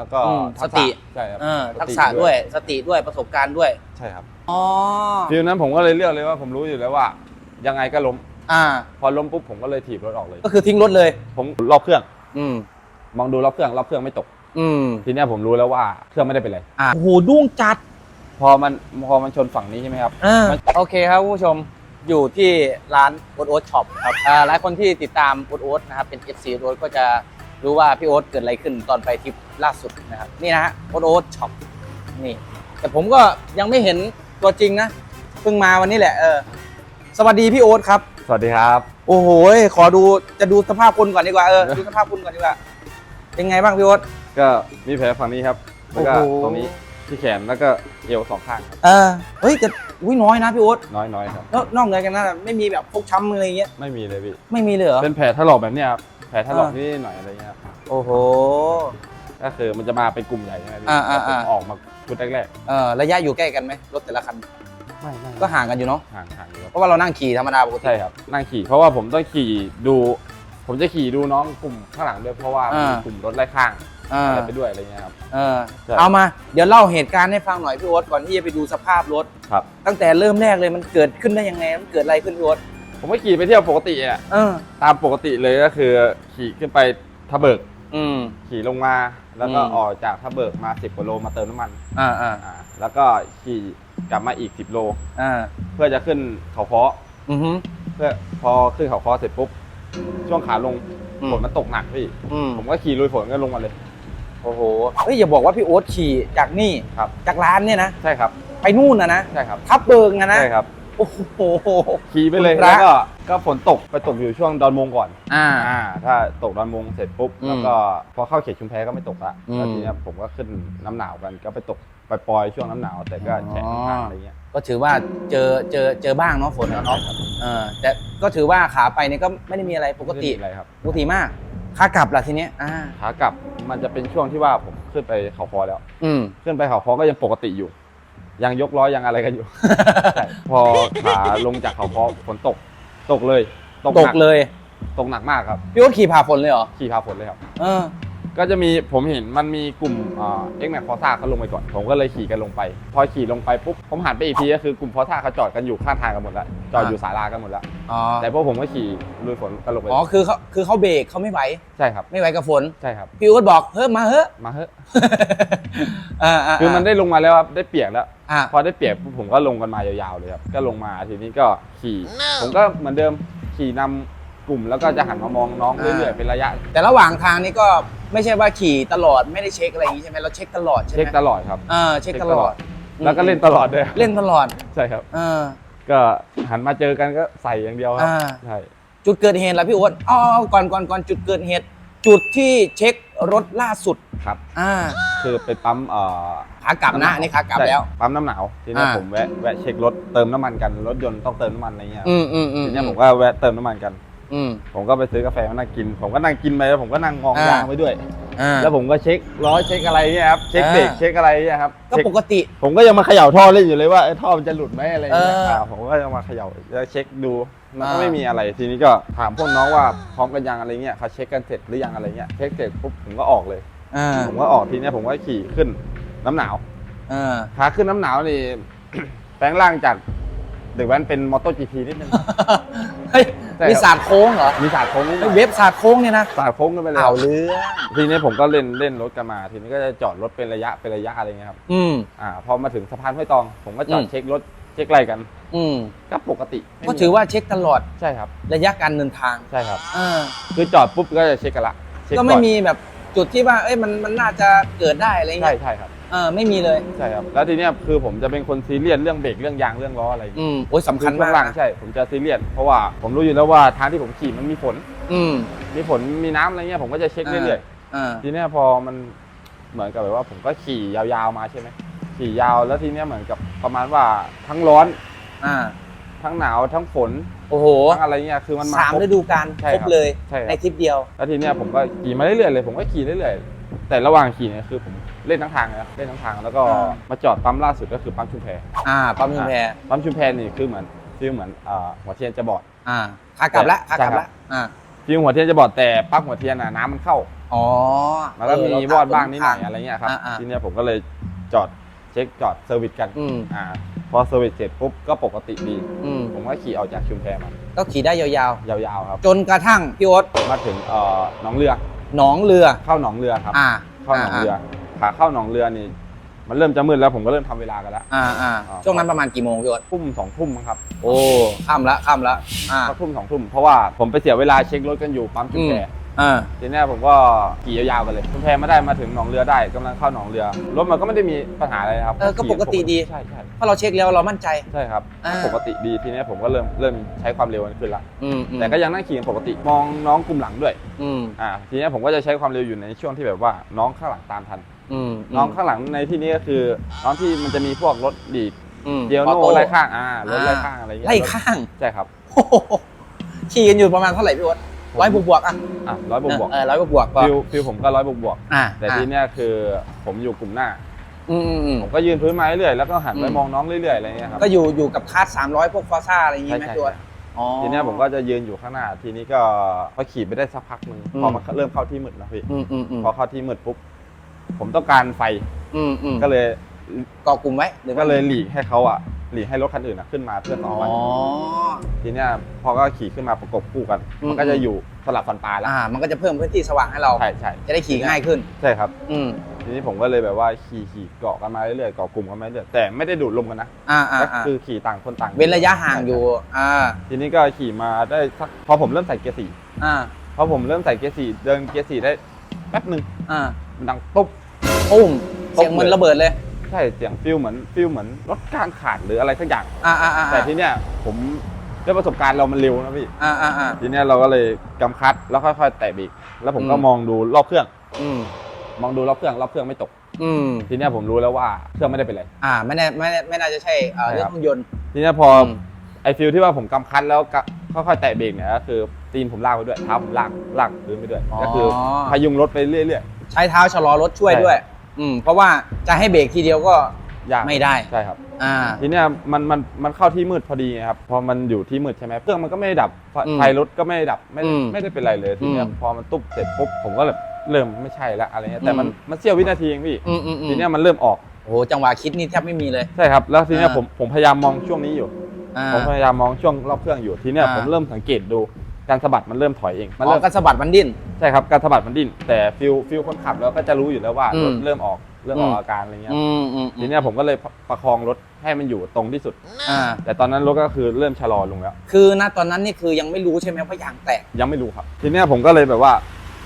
แล้วก็อืมทักสติษะใช่ครับเออทักษะด้วยสติด้วยประสบการณ์ด้วยใช่ครับอ๋อฟิลนั้นผมก็เลยเลือกเลยว่าผมรู้อยู่แล้วว่า ยังไงก็ล้ม อ่า พอล้มปุ๊บผมก็เลยถีบรถออกเลย ก็คือทิ้งรถเลย ผมรอบเครื่องอืม มองดูรอบเครื่องรอบเครื่องไม่ตก อืมทีเนี้ยผมรู้แล้วว่าเครื่องไม่ได้เป็นไร อ่าโอ้โหดุ้งจัดพอมันพอมันชนฝั่งนี้ใช่ไหมครับ อ่าโอเคครับคุณผู้ชมอยู่ที่ร้านโอ๊ตโอ๊ตช็อปครับอ่าหลายคนที่ติดตามโอ๊ตโอ๊ตนะครับเป็น FC โอ๊ตก็จะ รู้ว่าพี่โอ๊ตเกิดอะไรขึ้นตอนไปทริปล่าสุดนะครับนี่นะฮะโอ๊ตโอ๊ตช็อปนี่ แต่ผมก็ยังไม่เห็นตัวจริงนะเพิ่งมาวันนี้แหละเออสวัสดีพี่โอ๊ตครับ สวัสดีครับ โอ้โหขอดูจะดูสภาพคุณก่อนดีกว่าเออดูสภาพคุณก่อนดีกว่าเป็นไงบ้างพี่โอ๊ตก็มีแผลฝั่งนี้ครับ แล้วก็โอ้โหตรงนี้ที่แขนแล้วก็เอวสองข้างครับเออเฮ้ยแต่อุ้ยน้อยนะพี่โอ๊ตน้อยน้อยครับแล้วนอกเหนือจากนั้นอะไม่มีแบบฟกช้ำอะไรอย่างเงี้ยไม่มีเลยพี่ไม่มีเลยเหรอเป็นแผลถลอกแบบเนี้ยครับ แผลถลอกอ่านิดหน่อยอะไรเงี้ยครับโอ้โห ก็คือมันจะมาเป็นกลุ่มใหญ่ใช่ไหมพี่อ่าอ่าแต่ผมอ่า ออกมาชุดแรกเออระยะอยู่ใกล้กันไหมรถแต่ละคัน ๆไม่ไม่ก็ห่างกันอยู่เนาะ ห่างห่างอยู่ครับเพราะว่าเรานั่งขี่ธรรมดาปกติ ใช่ครับนั่งขี่ เพราะว่าผมต้องขี่ดู ผมจะขี่ดูน้องกลุ่มข้างหลังด้วยเพราะว่ามันมีกลุ่มรถไล่ข้างเอออะไรไปด้วยอะไรเงี้ยครับ เออใช่ เอามา เดี๋ยวเล่าเหตุการณ์ให้ฟังหน่อยพี่โอ๊ตก่อนที่จะไปดูสภาพรถ ครับ ตั้งแต่เริ่มแรกเลยมันเกิดขึ้นได้ยังไง มันเกิดอะไรขึ้นพี่โอ๊ต ผมก็ขี่ไปเที่ยวปกติอะเออ ตามปกติเลยก็คือ ขี่ขึ้นไปทับเบิก อืม ขี่ลงมาแล้วก็อืม ออกจากทับเบิกมา10กว่าโลมาเติมน้ำมันอ่าอ่าอ่าแล้วก็ขี่กลับมาอีก10โล อ่าเพื่อจะขึ้นเขาเคาะ อือฮึ เพื่อพอขึ้นเขาเคาะเสร็จปุ๊บช่วงขาลงอืม ฝนมันตกหนักพี่ อืมผมก็ขี่ลุยฝนก็ลงมาเลย โอ้โหเฮ้ยอย่าบอกว่าพี่โอ๊ตขี่จากนี่ครับ จากร้านเนี่ยนะ ใช่ครับ ไปนู่นนะนะใช่ครับ ทับเบิงนะนะ ใช่ครับ โอ้โห ขี่ไปเลยคุณพระแล้วก็ก็ฝนตกไปตกอยู่ช่วงดอนมงก่อนอ่า อ่าถ้าตกดอนมงเสร็จปุ๊บอืมแล้วก็พอเข้าเขตชุมแพก็ไม่ตกละอืม แล้วทีเนี้ยผมก็ขึ้นน้ำหนาวกันก็ไปตกไปปล่อยๆช่วงน้ำหนาวแต่ก็แฉะอ๋อข้างๆอะไรเงี้ยก็ถือว่าเจอเจอเจอบ้างเนาะฝนอะเนาะเออแต่ก็ถือว่าขาไปเนี่ยก็ไม่ได้มีอะไรปกติไม่ได้มีอะไรครับปกติมากขากลับล่ะทีเนี้ยอ่า ขากลับมันจะเป็นช่วงที่ว่าผมขึ้นไปเขาคอแล้ว อืม ขึ้นไปเขาคอก็ยังปกติอยู่ ยังยกล้อยังอะไรกันอยู่ใช่พอขาลงจากเขาคอฝนตก ตกเลยตหนักเลยตกหนักมากครับ พี่โอ๊ตขี่ผ่าฝนเลยเหรอขี่พาฝนเลยครับ เออ ก็จะมีผมเห็นมันมีกลุ่มเอ็กแม็กพอซ่าเขาลงไปก่อน ผมก็เลยขี่กันลงไป พอขี่ลงไปปุ๊บผมหันไปอีกทีก็คือกลุ่มพอซ่าเขาจอดกันอยู่ข้างทางกันหมดแล้วจอดอยู่ศาลากันหมดแล้วอ๋อแต่พวกผมก็ขี่ลุยฝนกันลงไปอ๋อคือเขาคือเขาเบรกเขาไม่ไหวใช่ครับ ไม่ไหวกับฝนใช่ครับ พี่โอ๊ตบอกเฮ้ยมาเฮ้ยมาเถอะอ่าาคือมันได้ลงมาแล้วครับได้เปียกแล้ว อ่าพอได้เปียกปุ๊บผมก็ลงกันมายาวๆเลยครับก็ลงมาทีนี้ก็ขี่ ผมก็เหมือนเดิมขี่นำกลุ่มแล้วก็จะหันมามองน้องเรื่อยๆเป็นระยะ แต่ระหว่างทางนี้ก็ไม่ใช่ว่าขี่ตลอดไม่ได้เช็คอะไรอย่างนี้ใช่ไหมเราเช็คตลอดใช่ไหมเช็คตลอดครับ เออเช็คตลอด แล้วก็เล่นตลอดด้วยเล่นตลอดใช่ครับ เออ ก็หันมาเจอกันก็ใส่อย่างเดียวครับอ่า ใช่จุดเกิดเหตุล่ะพี่โอ๊ตอ๋อก่อนก่อนก่อนจุดเกิดเหตุ จุดที่เช็ครถล่าสุดครับ อ่า คือไปปั๊มเอ่อ ขากลับนะอันนี่ขากลับใช่แล้ว ปั๊มน้ำหนาวทีนี้อ่า ผมแวะแวะเช็ครถเติมน้ำมันกันรถยนต์ต้องเติมน้ำมันอะไรเงี้ยอืมอืมอืมทีนี้ผมก็แวะเติมน้ำมันกัน อืม ผมก็ไปซื้อกาแฟมานั่งกิน ผมก็นั่งกินไปแล้วผมก็นั่งมองอ่ายยางไปด้วย อ่า แล้วผมก็เช็คล้อเช็คอะไรเนี่ยครับเช็คเบรกอ่า เช็คอะไรเนี่ยครับก็เช็คปกติ ผมก็ยังมาเขย่าท่อเล่นอยู่เลยว่าไอ้ท่อมันจะหลุดไหมอะไรเงี้ยเอออ่าผมก็ยังมาเขย่าแล้วเช็คดูมันก็อ่า ไม่มีอะไรทีนี้ก็ถามพวกน้องว่าพร้อมกันยังอะไรเงี้ยเขาเช็คกันเสร็จหรือยังอะไรเงี้ยเช็คเสร็จปุ๊บผมก็ออกเลย อ่า ผมก็ออกทีเนี้ยผมก็ขี่ขึ้น น้ำหนาวอ่าขาขึ้นน้ำหนาวนี่ แปลงร่างจากเด็กแว้นเป็นมอเตอร์จีพีนิดนึง เฮ้ยใช่ครับ มีศาสตร์โค้งเหรอมีสาดโค้งนิดหน่เฮ้ยอยเว็บศาสตร์โค้งเนี่ยนะสาดโค้งกันไปเลย เอาเรื่องทีนี้ผมก็เล่นเล่นรถกันมา ทีนี้ก็จะจอดรถเป็นระยะเป็นระยะอะไรเงี้ยครับอืม อ่าพอมาถึงสะพานห้วยตอง ผมก็จอดอืม เช็ครถเช็คอะไรกัน อืมก็ปกติไม่ก็มีถือว่าเช็คตลอดใช่ครับ ระยะการเดินทางใช่ครับอ่าคือจอดปุ๊บก็จะเช็คกันละเช็คก็ไม่อนมีแบบจุดที่ว่า เอ้ยมันมันน่าจะเกิดได้อะไรใช่เงี้ยใช่ครับ เออไม่มีเลย ใช่ครับ แล้วทีเนี้ยคือผมจะเป็นคนซีเรียสเรื่องเบรกเรื่องยางเรื่องล้ออะไรอืมโอ้ยสำคัญช่วมางกล่างนะใช่ ผมจะซีเรียสเพราะว่าผมรู้อยู่แล้วว่าทางที่ผมขี่มันมีฝน อืม มีฝนมีน้ำอะไรเงี้ยผมก็จะเช็คเรื่อยอ่า ๆทีเนี้ยพอมันเหมือนกับแบบว่าผมก็ขี่ยาวๆมาใช่ไหมขี่ยาวแล้วทีเนี้ยเหมือนกับประมาณว่าทั้งร้อนอ่า ทั้งหนาวทั้งฝนโอ้โหทั้งอะไรเงี้ยคือมันมาสามครบ ฤดูกาลใช่ครครับบเลยใช่ครับ ในทริปเดียว แล้วทีเนี้ยผมก็ขี่มาเรื่อยๆเลยผมก็ขี่เรื่อยๆ แต่ระหว่างขี่เนี่ยคือผมเล่นทั้งทางเลยนะเล่นทั้งทางแล้วก็อ่ามาจอดปั๊มล่าสุดก็คือปั๊มชุมแพอ่าปั๊มชุมแพปั๊มชุมแพนี่คือเหมือนฟิลเหมือนอ่าหัวเทียนจะบอดอ่าขากลับละขากลับใช่ครัละบอ่าฟิลหัวเทียนจะบอดแต่ปั๊มหัวเทียนน่ะน้ำมันเข้าอ๋อมันก็มีเเรวอดบ้างนิดหน่อยตมอะไรเงี้ยครับอ่าๆทีเนี้ยผมก็เลยจอดเช็คจอดเซอร์วิสกันอืมอ่าพอเซอร์วิสเสร็จปุ๊บก็ปกติดีอืมผมก็ขี่ออกจากชุมแพมาก็ขี่ได้ยาวยาวๆครับๆจนกระทั่งพี่โอ๊ตมาถึงเอ่อหนองเรือ หนองเรือเข้าหนองเรือครับ อ่าเข้าหนองเรือขาเข้าหนองเรือนี่ มันเริ่มจะมืดแล้วผมก็เริ่มทำเวลากันแล้วอ่าอ่าอ่าช่วงนั้นประมาณกี่โมงพี่โอ๊ตทุ่มสองทุ่มมั้งครับโอ้ข้ามละข้ามละอ่าสักทุ่มสองทุ่มเพราะว่าผมไปเสียเวลาเช็ครถกันอยู่ปั๊มชุมแพอ่าทีเนี้ยผมก็ขี่ยาวๆกันเลยชุมแพมาได้มาถึงหนองเรือได้กำลังเข้าหนองเรือ รถมันก็ไม่ได้มีปัญหาอะไรครับเออก็ปกติดี ใช่ใช่เพราะเราเช็คแล้วเรามั่นใจ ใช่ครับอ่า ปกติดีทีเนี้ยผมก็เริ่มเริ่มใช้ความเร็วกันขึ้นละอืมอืมแต่ก็ยังนั่งขี่กันปกติมองน้องกลุ่มหลังด้วยอืมอ่าทีเนี้ยผมก็จะใช้ความเร็วอยู่ในช่วงที่แบบว่าน้องข้างหลังตามทัน อืมน้องข้างหลังในที่นี้ก็คือน้องที่มันจะมีพวกรถดีดอืมเดียวออโน่โต้ไล่ข้างอ่ารถไล่อ่าข้างอะไรเงี้ยไล่ข้างใช่ครับโอ้โหขี่กันอยู่ประมาณเท่าไหร่พี่โอ๊ต ร้อยบวกบวกๆอะอะร้อยบวกบวกเออร้อยบวกบวกๆก็ฟิวฟิวผมก็ร้อยบวกบวกอ่าแต่ทีเนี้ยคือผมอยู่กลุ่มหน้าอืมอืมอืมผมก็ยืนพื้นมาเรื่อยๆแล้วก็หันไปอืมมองน้องเรื่อยๆอะไรเงี้ยครับก็อยู่อยู่กับคาร์ดสามร้อยพวกฟอร์ซ่าอะไรอย่างงี้ไหมใช่ใช่พี่โอ๊ตอ๋อทีเนี้ยผมก็จะยืนอยู่ข้างหน้าทีนี้ก็พอขี่ไปได้สักพักหนึ่งอืมพอมันเริ่มเข้าที่มืดแล้วพี่อืมอืมอืมพอเข้าที่มืดปุ๊บผมต้องการไฟอืมอืมก็เลยเกาะกลุ่มไว้หรือว่าก็เลยหลีกให้เขาอะ หลีกให้รถคันอื่นอะขึ้นมาเพื่อต่อ๋ออไฟทีเนี้ยพอก็ขี่ขึ้นมาประกบคู่กัน อืม มันก็จะอยู่สลับฟันปลาแล้วอ่า มันก็จะเพิ่มพื้นที่สว่างให้เรา ใช่ใช่จะได้ขี่ง่ายขึ้น ใช่ครับ อืม ทีนี้ผมก็เลยแบบว่าขี่ขี่เกาะกันมาเรื่อยๆเกาะกลุ่มกันมาเรื่อยๆแต่ไม่ได้ดูดลมกันนะอ่าอ่าก็อ่าคือขี่ต่างคนต่างเว้นระยะห่างอยู่ อ่า ทีนี้ก็ขี่มาได้สักพอผมเริ่มใส่เกียร์สี่อ่า พอผมเริ่มใส่เกียร์สี่เดินเกียร์สี่ได้แป๊บหนึ่งอ่ามันดังตุ๊บปุ้มเสียงเหมือนระเบิดเลย ใช่เสียงฟิลเหมือนฟิลเหมือนรถกลางขาดหรืออะไรสักอย่าง อ่าอ่าอ่าแต่ทีเนี้ยผมด้วยประสบการณ์เรามันเร็วนะพี่ อ่าอ่าอ่า ทีเนี้ยเราก็เลยกำคัดแล้วค่อยๆแตะเบรกแล้วผมก็อืม มองดูรอบเครื่อง อืมมองดูรอบเครื่องรอบเครื่องไม่ตก อืมทีเนี้ยผมรู้แล้วว่าเครื่องไม่ได้เป็นไร อ่าไม่แน่ไม่แน่ไม่น่าจะใช่เอ่อใช่เรื่อครังบเครื่องยนต์ ทีเนี้ยพออม ไอฟิลที่ว่าผมกำคัดแล้วก็ค่อยๆแตะเบรกเนี่ยก็คือตีนผมลากไปด้วยเท้าผมลากลากพื้นไปด้วยก็คือพยุงรถไปเรื่อย ใช้เท้าชะลอรถช่วยใช่ด้วย อืมเพราะว่าจะให้เบรกทีเดียวก็ๆยากไม่ได้ ใช่ครับ อ่า ทีเนี้ยมันมันมันเข้าที่มืดพอดีไงครับพอมันอยู่ที่มืดใช่ไหมเครื่องมันก็ไม่ได้ดับไฟอืมไฟรถก็ไม่ได้ดับไม่ได้อืมไม่ได้เป็นไรเลยทีเนี้ยอืมพอมันตุ๊บเสร็จปุ๊บผมก็แบบเริ่มไม่ใช่ละอะไรเงี้ยแต่มันอืม มันเสี้ยววินาทีเองพี่อืมอืมอืมทีเนี้ยมันเริ่มออกโอ้โหจังหวะคิดนี่แทบไม่มีเลย ใช่ครับแล้วทีเนี้ยอ่า ผมผมพยายามมองช่วงนี้อยู่ อ่า ผมพยายามมองช่วงรอบเครื่องอยู่ทีเนี้ยอ่า ผมเริ่มสังเกตดู การสะบัดมันเริ่มถอยเองมันอ๋อเริ่มกระสะบัดมันดิ้น ใช่ครับการสะบัดมันดิ้นแต่ฟิลฟิลคนขับแล้วก็จะรู้อยู่แล้วว่าอืมรถเริ่มออกเริ่มอออืกมอาการอะไรเงี้ยอืมอืมทีเนี้ยผมก็เลยประคองรถให้มันอยู่ตรงที่สุด อ่า แต่ตอนนั้นรถก็คือเริ่มชะลอลงแล้ว คือณตอนนั้นนี่คือยังไม่รู้ใช่ไหมว่ายางแตก ยังไม่รู้ครับ ทีเนี้ยผมก็เลยแบบว่า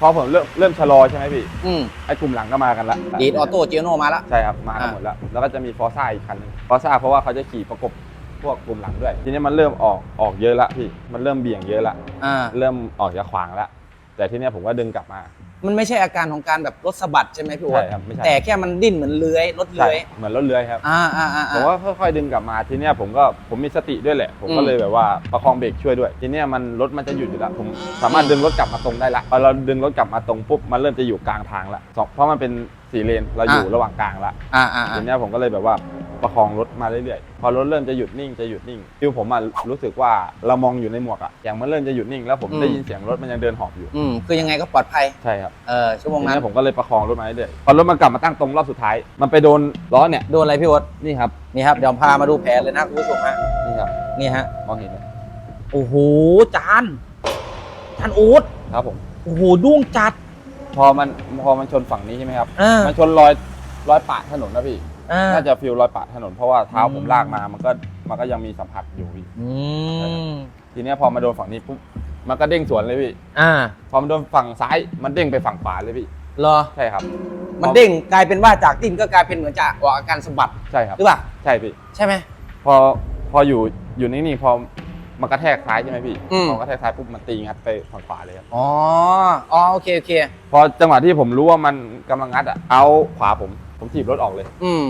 พอผมเริ่มเริ่มชะลอใช่ไหมพี่อืมไอ้กลุ่มหลังก็มากันละดีดออโต้เจียโนมาละ ใช่ครับมากันอ่าหมดแล้วแล้วก็จะมีฟอร์ซ่าอีกคันหนึงฟอร์ซ่าเพราะว่าเขาจะขี่ประกบ พวกกลุ่มหลังด้วย ทีเนี้ยมันเริ่มออกออกเยอะละพี่มันเริ่มเบี่ยงเยอะละอ่าเริ่มออกจากขวางละแต่ทีเนี้ยผมก็ดึงกลับมา มันไม่ใช่อาการของการแบบรถสะบัดใช่ไหมพี่โอ๊ตใช่ครับไม่ใช่ แต่แค่มันดิ้นเหมือนเลื้อยรถใช่เลื้อยเหมือนรถเลื้อยครับอ่าอ่าอ่า ผมก็ค่อยๆดึงกลับมาทีเนี้ยผมก็ผมมีสติด้วยแหละ ผมก็อืม เลยแบบว่าประคองเบรกช่วยด้วย ทีเนี้ยมันรถมันจะหยุดอยู่แล้วผมสามารถดึงรถกลับมาตรงได้ละพอเราดึงรถกลับมาตรงปุ๊บมันเริ่มจะอยู่กลางทางละสองเพราะมันเป็น สี่เลนเราอยู่ระหว่างกลางละอ่าอ่าทีเนี้ยผมก็เลยแบบว่าประคองรถมาเรื่อยๆพอรถเริ่มจะหยุดนิ่งจะหยุดนิ่งฟิลผมอะรู้สึกว่าเรามองอยู่ในหมวกอะอย่างมันเริ่มจะหยุดนิ่งแล้วผมได้ยินเสียงรถมันยังเดินหอบอยู่อืมคือยังไงก็ปลอดภัยใช่ครับ เออชั่วโมงทีนั้นเนี้ยผมก็เลยประคองรถมาเรื่อยๆพอรถมันกลับมาตั้งตรงรอบสุดท้าย มันไปโดนล้อเนี่ย โดนอะไรพี่โอ๊ตนี่ครับ นี่ครับเดี๋ยวพามาดูแผลเลยนะคุณผู้ชมฮะนี่ครับ นี่ฮะมองเห็นไหมโอ้โหจานจานโอ๊ตครับผม โอ้โหดุ้งจัด พอมันพอมันชนฝั่งนี้ใช่ไหมครับ อ่ามันชนรอยรอยปะถนนนะพี่ อ่า น่าจะฟิลรอยปะถนนเพราะว่าเท้าอืม ผมลากมา มันก็มันก็ยังมีสัมผัสอยู่พี่อืมทีเนี้ยพอมาโดนฝั่งนี้ปุ๊บ มันก็เด้งสวนเลยพี่ อ่าพอมันโดนฝั่งซ้าย มันเด้งไปฝั่งขวาเลยพี่ เหรอ ใช่ครับ มันเด้งกลายเป็นว่าจากดิ้นก็กลายเป็นเหมือนจะออกอาการสะบัดใช่ครับ หรือเปล่าใช่พี่ ใช่ไหม พอพออยู่อยู่นิ่งๆพอ มันกระแทกซ้ายใช่ไหมพี่อืม พอกระแทกซ้ายปุ๊บมันตีงัดไปฝั่งขวาเลยครับอ๋ออ๋อโอเคโอเค พอจังหวะที่ผมรู้ว่ามันกำลังงัดอะเอาขวาผมผมถีบรถออกเลย อืม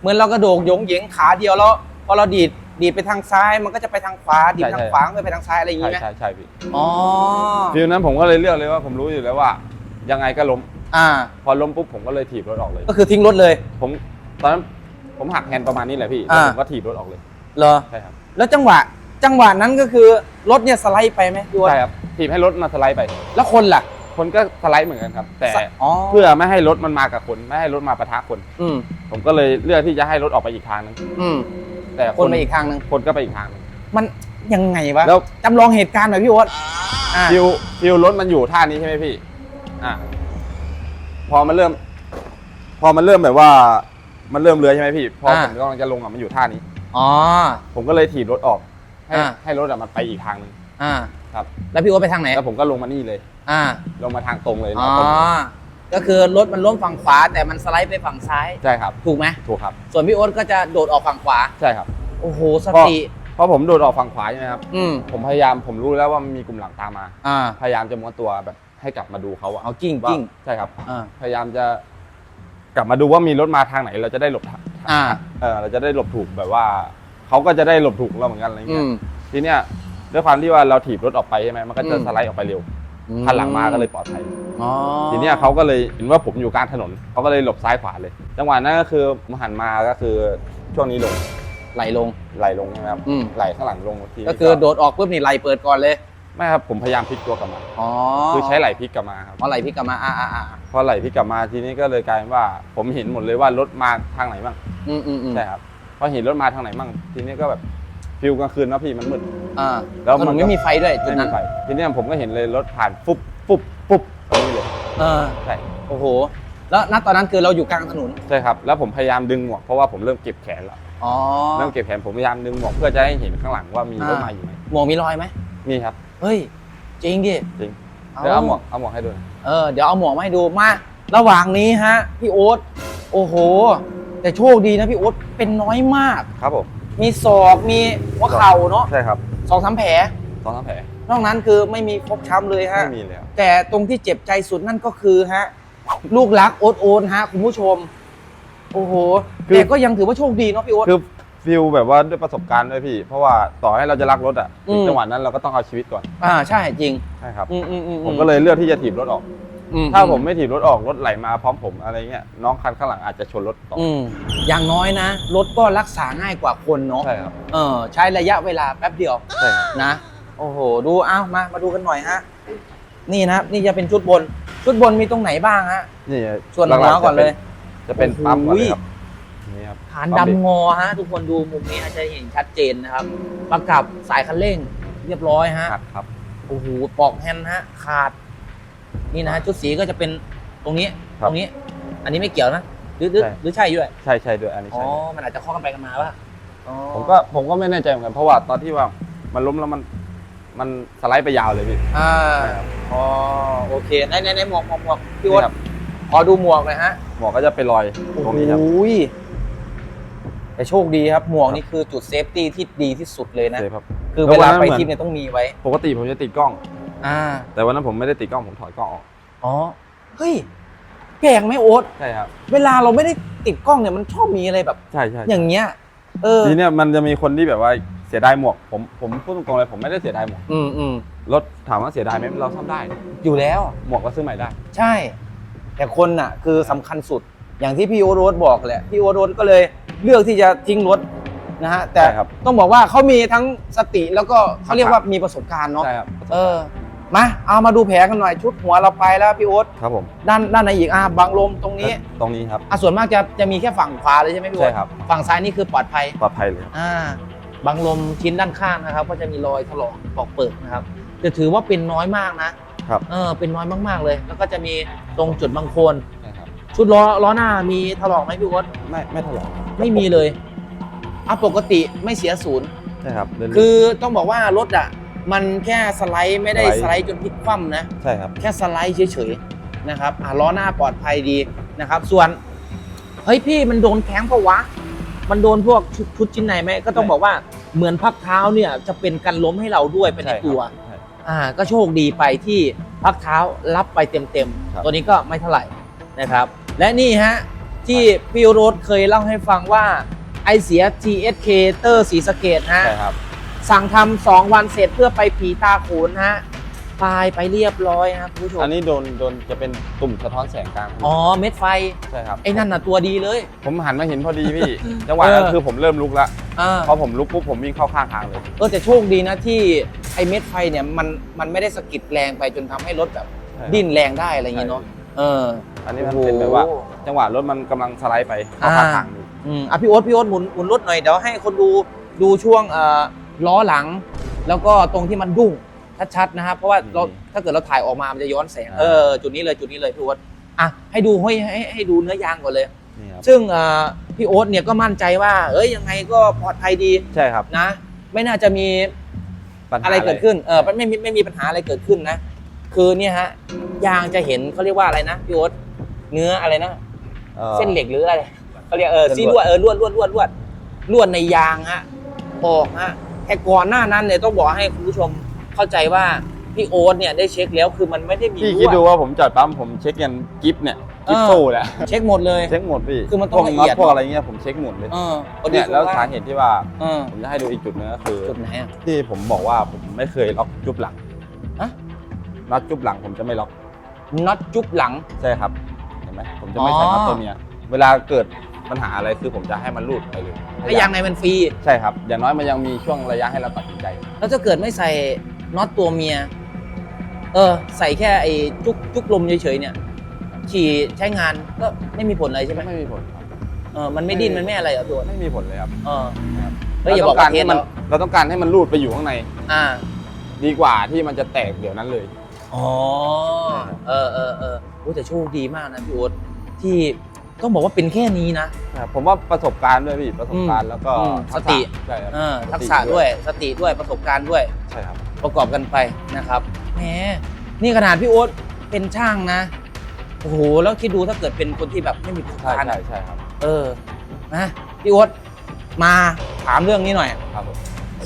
เหมือนเรากระโดดยงเหยงขาเดียวแล้วพอเราดีดดีดไปทางซ้ายมันก็จะไปทางขวาดีดใช่ทางใช่ ขวาก็ไปทางซ้ายอะไรอย่างใช่งี้ไหมใช่ใช่พี่อ๋อฟิลนั้นผมก็เลยเลือกเลยว่าผมรู้อยู่แล้วว่า ยังไงก็ล้มอ่า พอล้มปุ๊บผมก็เลยถีบรถออกเลย ก็คือทิ้งรถเลย ผมตอนนั้นผมหักแฮนด์ประมาณนี้แหละพี่แล้วอ่า ผมก็ถีบรถออกเลยเหรอ ใช่ครับ แล้วจังหวะ จังหวะนั้นก็คือรถเนี่ยสไลด์ไปไหมพี่โอ๊ตใช่ครับถีบให้รถมาสไลด์ไป แล้วคนล่ะคคนก็สไลด์เหมือนกันครับ แต่อ๋อเพื่อไม่ให้รถมันมากับคน ไม่ให้รถมาปะทะคน อืมผมก็เลยเลือกที่จะให้รถออกไปอีกทางนึงอืมแต่คนไปอีกทางหนึ่งคนก็ไปอีกทางนึงมันยังไงวะแล้วจำลองเหตุการณ์หน่อยพี่โอ๊ตอ่าฟิวฟิวรถมันอยู่ท่านี้ใช่ไหมพี่ อะพอมันเริ่ม พอมันเริ่มแบบว่า มันเริ่มเลื้อยใช่ไหมพี่ พออาผมกำลังจะลงอะมันอยู่ท่านี้อ๋อผมก็เลยถีบรถออก ให้อ่า ให้รถอะมันไปอีกทางหนึ่งอ่า ครับ แล้วพี่โอ๊ตไปทางไหนแล้วผมก็ลงมานี่เลย อ่าลงมาทางตรงเลยอ๋อนะตรงก็คือรถมันล้มฝั่งขวา แต่มันสไลด์ไปฝั่งซ้าย ใช่ครับ ถูกไหมถูกครับ ส่วนพี่โอ๊ตก็จะโดดออกฝั่งขวา ใช่ครับ โอ้โหสก็ติ เพราะผมโดดออกฝั่งขวาใช่ไหมครับ อืมผมพยายามผมรู้แล้วว่ามันมีกลุ่มหลังตามมา อ่า พยายามจะม้วนตัวแบบให้กลับมาดูเขาอะเอากิ้งว่ากิ้งใช่ครับ อ่าพยายามจะกลับมาดูว่ามีรถมาทางไหน เราจะได้หลบทางอ่า เออเราจะได้หลบถูกแบบว่า เขาก็จะได้หลบถูกเราเหมือนกันอะไรอืเงี้ยม ทีเนี้ยด้วยความที่ว่าเราถีบรถออกไปใช่ไหมมันก็จะอืม สไลด์ออกไปเร็วคันหลังมาก็เลยปลอดภัย อ๋อทีเนี้ยเขาก็เลยเห็นว่าผมอยู่กลางถนนเขาก็เลยหลบซ้ายขวาเลยจังหวะนั้นก็คือผมหันมาก็คือช่วงนี้ลงไหลลง ไหลลงใช่ไหมครับอืม ไหลข้างหลังลงทีนี้ก็คือโดดออกปุ๊บนี่ไหลเปิดก่อนเลย ไม่ครับผมพยายามพลิกตัวกลับมา อ๋อคือใช้ไหลพลิกกลับมาครับ เพราะไหลพี่กลับมาอ่าอ่าอ่าพอไหลพลิกกลับมาทีนี้ก็เลยกลายเป็นว่า ผมเห็นหมดเลยว่ารถมาทางไหนบ้างอืมอืมอืมใช่ครับ พอเห็นรถมาทางไหนบ้างทีนี้ก็แบบฟิลกลางคืนเนาะพี่มันมืด อ่าแล้วถมันนนก็ ไม่มีไฟด้วยจุดไม่นั้มีนไฟทีนี้ผมก็เห็นเลยรถผ่านฟุบฟุบฟุบตรงนี้เลยเออใช่โอ้โห แล้วณตอนนั้นคือเราอยู่กลางถนนใช่ครับ แล้วผมพยายามดึงหมวกเพราะว่าผมเริ่มเก็บแขนแล้วอ๋อ เริ่มเก็บแขนผมพยายามดึงหมวกเพื่อจะให้เห็นข้างหลังว่ามีรถอ่าม มาอยู่ไหมหมวกมีรอยไหมมีครับ เฮ้ยจริงดิจริง เดี๋ยวเอาหมวกเอาหมวกให้ดูหน่อย เออเดี๋ยวเอาหมวกมาให้ดูมา ระหว่างนี้ฮะ พี่โอ๊ตโอ้โห แต่โชคดีนะพี่โอ๊ตเป็นน้อยมาก ครับผมมีศอกมีหัวเข่าเนาะใช่ครับสองสามแผลสองสามแผลนอกนั้นคือไม่มีฟกช้ำเลยฮะไม่มีเลยครับแต่ตรงที่เจ็บใจสุดนั่นก็คือฮะลูกรักโอ๊ตโอนฮะคุณผู้ชม โอ้โหคือแต่ก็ยังถือว่าโชคดีเนาะพี่โอ๊ตคือฟิลแบบว่าด้วยประสบการณ์ด้วยพี่ เพราะว่าต่อให้เราจะรักรถอะอืมจังหวะนั้นเราก็ต้องเอาชีวิตก่อน อ่าใช่จริงใช่ครับอืมอืมอืมผมก็เลยเลือกที่จะถีบรถออก อืถ้าผมไม่ถีบรถออกรถไหลมาพร้อมผมอะไรเงี้ยน้องคันข้างหลังอาจจะชนรถต่อออืมอย่างน้อยนะ รถก็รักษาง่ายกว่าคนเนาะใช่ครับเออใช้ระยะเวลาแป๊บเดียว ใช่ครับนะ โอ้โห ดูเอ้ามา มาดูกันหน่อยฮะ นี่นะครับ นี่จะเป็นชุดบน ชุดบนมีตรงไหนบ้างฮะ นี่ส่วนหัวหๆก่อนเลย จะเป็นโอ้โหปั๊มก่อนเลยครับนี่ครับ ฐานปั๊มเบรกดำงอฮะ ทุกคนดูมุมนี้อาจจะเห็นชัดเจนนะครับ ประกับสายคันเร่ง เรียบร้อยฮะ หักครับ โอ้โหปอกแฮนด์ฮะ ขาด นี่นะฮะชุดสีก็จะเป็นตรงนี้ครับตรงนี้ อันนี้ไม่เกี่ยวนะหรือหรือใช่ หรือใช่ด้วยใช่ใช่ด้วยอันนี้อ๋อใช่มันอาจจะข้อกันไปกันมาป่ะอ๋อผมก็ผมก็ไม่แน่ใจเหมือนกันเพราะว่าตอนที่ว่ามันล้มแล้วมันมันสไลด์ไปยาวเลยพี่ อ่าใช่ครับ อ๋อโอเคในในในหมวกหมวกหมวกพี่นี่วดครับขอดูหมวกหน่อยฮะหมวกก็จะเป็นรอยตรงนี้ครับ โอ้ยแต่โชคดีครับหมวกนี่คือจุดเซฟตี้ที่ดีที่สุดเลยนะเซฟครับ คือแล้วเวลาวันนั้นไปเหมือน ทริปเนี่ยต้องมีไว้ ปกติผมจะติดกล้อง อ่าแต่วันนั้นผมไม่ได้ติดกล้องผมถอดกล้องออกอ๋อเฮ้ยแปลกไหมโอ๊ตใช่ครับเวลาเราไม่ได้ติดกล้องเนี่ยมันชอบมีอะไรแบบใช่ใช่อย่างเงี้ยเออทีเนี้ยมันจะมีคนที่แบบว่าเสียดายหมวกผมผมพูดตรงๆเลยผมไม่ได้เสียดายหมวกอืมอืมรถถามว่าเสียดายไหมเราซ่อมได้ อยู่แล้ว หมวกก็ซื้อใหม่ได้ ใช่ แต่คนน่ะ คือสำคัญสุดอย่างที่พี่โอตโรสบอกแหละพี่โอตโรสก็เลยเลือกที่จะทิ้งรถนะฮะแต่ใช่ครับต้องบอกว่าเขามีทั้งสติแล้วก็เขาเรียกว่ามีประสบการณ์เนาะใช่ครับเออ มาเอามาดูแผลกันหน่อยชุดหัวเราไปแล้วพี่โอ๊ตครับผมด้านด้านไหนอีกอะบังลมตรงนี้ตรงนี้ครับอะส่วนมากจะจะมีแค่ฝั่งขวาเลยใช่ไหมพี่โอ๊ตใช่ครับฝั่งซ้ายนี่คือปลอดภัยปลอดภัยเลยครับอ่าบังลมชิ้นด้านข้างนะครับ ก็จะมีรอยถลอกปอกเปิดนะครับจะถือว่าเป็นน้อยมากนะครับเออเป็นน้อยมากๆเลย แล้วก็จะมีตรงจุดบางโคนใช่ครับชุดล้อล้อหน้ามีถลอกไหมพี่โอ๊ตไม่ไม่ถลอกไม่มีเลยอะปกติไม่เสียศูนย์ใช่ครับเดินคือต้องบอกว่ารถอะ มันแค่สไลด์ไม่ได้สสไลไลด์ด์จนพลิกคว่ำนะ ใช่ครับ แค่สไลด์เฉยๆนะครับอะล้อหน้าปลอดภัยดีนะครับ ส่วน เฮ้ยพี่มันโดนแข้งปะวะ มันโดนพวกชุดชุดชิ้นในไหมก็ต้องบอกว่าเหมือนพักเท้าเนี่ยจะเป็นกันล้มให้เราด้วยเป็นในใช่ครับตัว ใช่ อ่าก็โชคดีไปที่พักเท้ารับไปเต็มครับ ๆ ตัวนี้ก็ไม่เท่าไหร่นะครับ และนี่ฮะ ที่พี่โรถเคยเล่าให้ฟังว่า ไอเสีย TSK เตอร์สีสะเกตฮะ ใช่ครับ สั่งทำสองวันเสร็จเพื่อไปผีตาโขนฮะตายไปเรียบร้อยครับคุณผู้ชมอันนี้โดนโดนจะเป็นตุ่มสะท้อนแสงกลางอ๋อเม็ดไฟใช่ครับไอ้นั่นน่ะตัวดีเลย ผมหันมาเห็นพอดีพี่ จังหวะนั้นเออคือผมเริ่มลุกแล้วอ่าพอผมลุกปุ๊บผมวิ่งเข้าข้างทางเลยเออแต่โชคดีนะที่ไอ้เม็ดไฟเนี่ยมันมันไม่ได้สะกิดแรงไปจนทำให้รถแบบช่ครับดิ้นแรงได้อะไรอย่างงี้เนาะเออ อันนี้มันโอ้โหเป็นแบบว่า จังหวะรถมันกำลังสไลด์ไปเข้าข้างทางอยู่อืมอะพี่โอ๊ตพี่โอ๊ตหมุนหมุนรถหน่อยเดี๋ยวให้คนดูดูช่วงเอ่อ ล้อหลัง แล้วก็ตรงที่มันดุ้งชัดๆนะครับเพราะว่าเราถ้าเกิดเราถ่ายออกมามันจะย้อนแสงเออจุดนี้เลยจุดนี้เลยพี่โอ๊ตอะให้ดูให้ให้ให้ดูเนื้อยางก่อนเลยนี่ครับซึ่งเอ่อพี่โอ๊ตเนี่ยก็มั่นใจว่า เอ้ยยังไงก็ปลอดภัยดีใช่ครับนะ ไม่น่าจะมีปัญหาอะไรเกิดขึ้นเออไม่มีไม่มีปัญหาอะไรเกิดขึ้นนะ คือเนี่ยฮะยางจะเห็นเขาเรียกว่าอะไรนะพี่โอ๊ตเนื้ออะไรนะอ่อเส้นเหล็กหรืออะไรเขาเรียกเออเส้ซี่นลลววดดเออลวดลวดลวดลวดลวดในยางฮะออกฮะ แต่ก่อนหน้านั้นเนี่ยต้องบอกให้คุณผู้ชมเข้าใจว่าพี่โอ๊ตเนี่ยได้เช็คแล้วคือมันไม่ได้มีพี่รั่คิดวดูว่าผมจอดปั๊มผมเช็คกันกิฟเนี่ยกิฟเออ โซ่แหละเช็คหมดเลย เช็คหมดพี่คือมันต้องพวกละเอีน็อตยด พวกอะไรเงี้ยผมเช็คหมดเลยเออพอดีเนี่ยแล้วคือสาเหตุที่ว่าเออผมจะให้ดูอีกจุดนึงก็คือ จุดไหนอะ ที่ผมบอกว่าผมไม่เคยล็อกจุบหลังฮะน็อตจุบหลังผมจะไม่ล็อกน็อตจุ๊บหลัง ใช่ครับเห็นไหมผมจะไม่ใส่อ๋อน็อตตัวเมียเวลาเกิด ปัญหาอะไรคือผมจะให้มันรูดไปเลยถ้ายางในมันฟรีใช่ครับ อย่างน้อยมันยังมีช่วงระยะให้เราตัดสินใจ แล้วถ้าเกิดไม่ใส่น็อตตัวเมีย เออ ใส่แค่ไอ้จุกจุกลมเฉยๆเนี่ย ขี่ใช้งานก็ไม่มีผลอะไรใช่ไหมไม่มีผลครับเออมันไม่ดิ้นมันไม่อะไรเหรอตัวไม่มีผลเลยครับเออเฮ้ยอย่าบอกเราว่าต้งเทให้สมันแล้วเราต้องการให้มันรูดไปอยู่ข้างใน อ่า ดีกว่าที่มันจะแตกเดี๋ยวนั้นเลยอ๋อเออเออเออโอ้แต่โชคดีมากนะพี่โอ๊ตที่ ต้องบอกว่าเป็นแค่นี้นะผมว่าประสบการณ์ด้วยพี่ประสบการณ์แล้วก็อืมทักสติษะใช่ครับเออทักษะด้วยสติด้วยประสบการณ์ด้วยใช่ครับ ประกอบกันไปนะครับแหมนี่ขนาดพี่โอ๊ตเป็นช่างนะโอ้โหแล้วคิดดูถ้าเกิดเป็นคนที่แบบไม่มีประสบใช่การณ์ใช่อะใช่ครับเออนะพี่โอ๊ตมาถามเรื่องนี้หน่อย ครับผม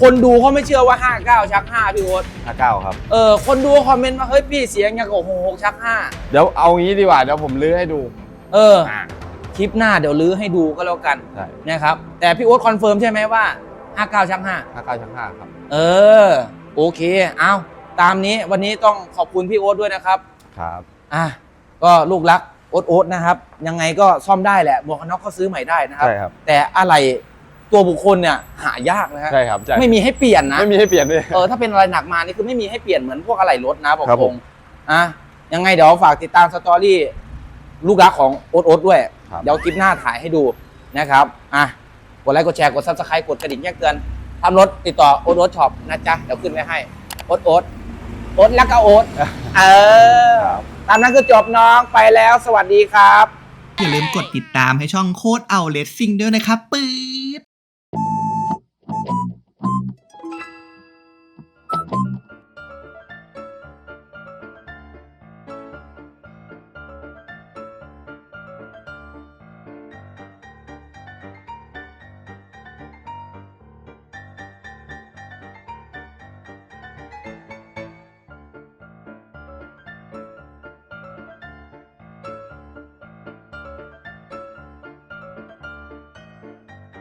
คนดูเขาไม่เชื่อว่า 59 ชัก 5 พี่โอ๊ตห้าเก้าครับ เออคนดูคอมเมนต์ว่าเฮ้ยพี่เสียงยังกับหกชัก เดี๋ยวเอางี้ดีกว่าเดี๋ยวผมลื้อให้ดู5 เออ คลิปหน้าเดี๋ยวลื้อให้ดูก็แล้วกันใช่นะครับแต่พี่โอ๊ตคอนเฟิร์มใช่ไหมว่า 59ชัก5ห้าเก้าชั้นห้าครับเออ โอเค เอาตามนี้วันนี้ต้องขอบคุณพี่โอ๊ตด้วยนะครับ ครับ อะก็ลูกรักโอ๊ตโอ๊ตนะครับ ยังไงก็ซ่อมได้แหละหมวกกันน็อกก็ซื้อใหม่ได้นะครับ ใช่ครับ แต่อะไรตัวบุคคลเนี่ยหายากนะฮะใช่ครับใช่ไม่มีให้เปลี่ยนนะ ไม่มีให้เปลี่ยนด้วยเออถ้าเป็นอะไรหนักมานี่คือไม่มีให้เปลี่ยนเหมือนพวกอะไรรถนะบอกครับตผรม งอะยังไงเดี๋ยวฝากติดตามสตอรี่ลูกรักของโอ๊ตโอ๊ตด้วยครับ เดี๋ยวคลิปหน้าถ่ายให้ดูนะครับอะกดไลค์กดแชร์กดซับสไครต์กดกระดิ่งแจ้งเตือนทำรถติดต่อโอ๊ตโอ๊ตช็อปนะจ๊ะเดี๋ยวขึ้นไว้ให้โอ๊ตโอ๊ตโอ๊ตแล้วก็โอ๊ตเออครับ ตามนั้นคือจบน้องไปแล้วสวัสดีครับ อย่าลืมกดติดตามให้ช่องโคดเอาเลสซิ่งด้วยนะครับปื๊ด